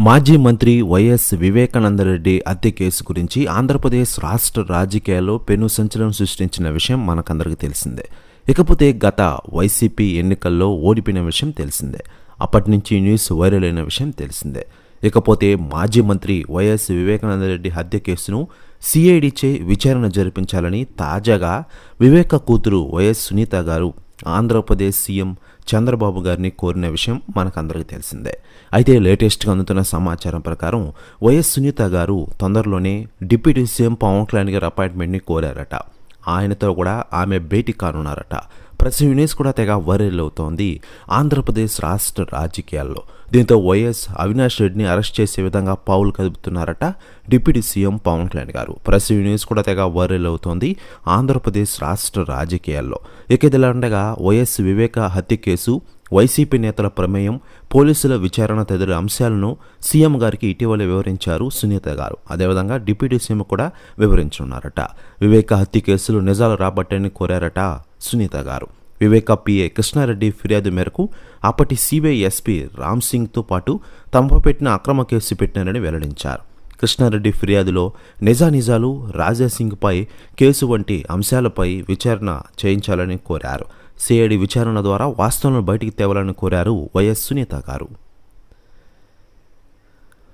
మాజీ మంత్రి వైఎస్ వివేకానందరెడ్డి హత్య కేసు గురించి ఆంధ్రప్రదేశ్ రాష్ట్ర రాజకీయాల్లో పెను సంచలనం సృష్టించిన విషయం మనకందరికీ తెలిసిందే. ఇకపోతే గత వైసీపీ ఎన్నికల్లో ఓడిపోయిన విషయం తెలిసిందే. అప్పటి నుంచి న్యూస్ వైరల్ అయిన విషయం తెలిసిందే. ఇకపోతే మాజీ మంత్రి వైఎస్ వివేకానందరెడ్డి హత్య కేసును సిఐడిచే విచారణ జరిపించాలని తాజాగా వివేక కూతురు వైఎస్ సునీత గారు ఆంధ్రప్రదేశ్ సీఎం చంద్రబాబు గారిని కోరిన విషయం మనకందరికీ తెలిసిందే. అయితే లేటెస్ట్గా అందుతున్న సమాచారం ప్రకారం వైఎస్ సునీత గారు తొందరలోనే డిప్యూటీ సీఎం పవన్ కళ్యాణ్ గారి అపాయింట్మెంట్ని కోరారట. ఆయనతో కూడా ఆమె భేటీ కానున్నారట. ప్రతి న్యూస్ కూడా తెగ వైరల్ అవుతోంది. ఆంధ్రప్రదేశ్ రాష్ట్ర రాజకీయాల్లో. దీంతో వైఎస్ అవినాష్ రెడ్డిని అరెస్ట్ చేసే విధంగా పావులు కదుపుతున్నారట deputy CM Pawan Kalyan garu. Press news కూడా తెగ వైరల్ అవుతోంది ఆంధ్రప్రదేశ్ రాష్ట్ర రాజకీయాల్లో. ఇక ఇదిలా ఉండగా వైఎస్ వివేక హత్య కేసు వైసీపీ నేతల ప్రమేయం పోలీసుల విచారణ తదితర అంశాలను సీఎం గారికి ఇటీవల వివరించారు సునీత గారు. అదేవిధంగా డిప్యూటీ సీఎం కూడా వివరించనున్నారట. వివేక హత్య కేసులు నిజాలు రాబట్టని కోరారట సునీత గారు. వివేక పిఏ కృష్ణారెడ్డి ఫిర్యాదు మేరకు అప్పటి సిబిఐ ఎస్పీ రామ్ సింగ్తో పాటు తమపై పెట్టిన అక్రమ కేసు పెట్టినారని వెల్లడించారు. కృష్ణారెడ్డి ఫిర్యాదులో నిజానిజాలు రాజాసింగ్పై కేసు వంటి అంశాలపై విచారణ చేయించాలని కోరారు. సిఐడి విచారణ ద్వారా వాస్తవాలను బయటికి తేవాలని కోరారు వైఎస్ సునీత గారు.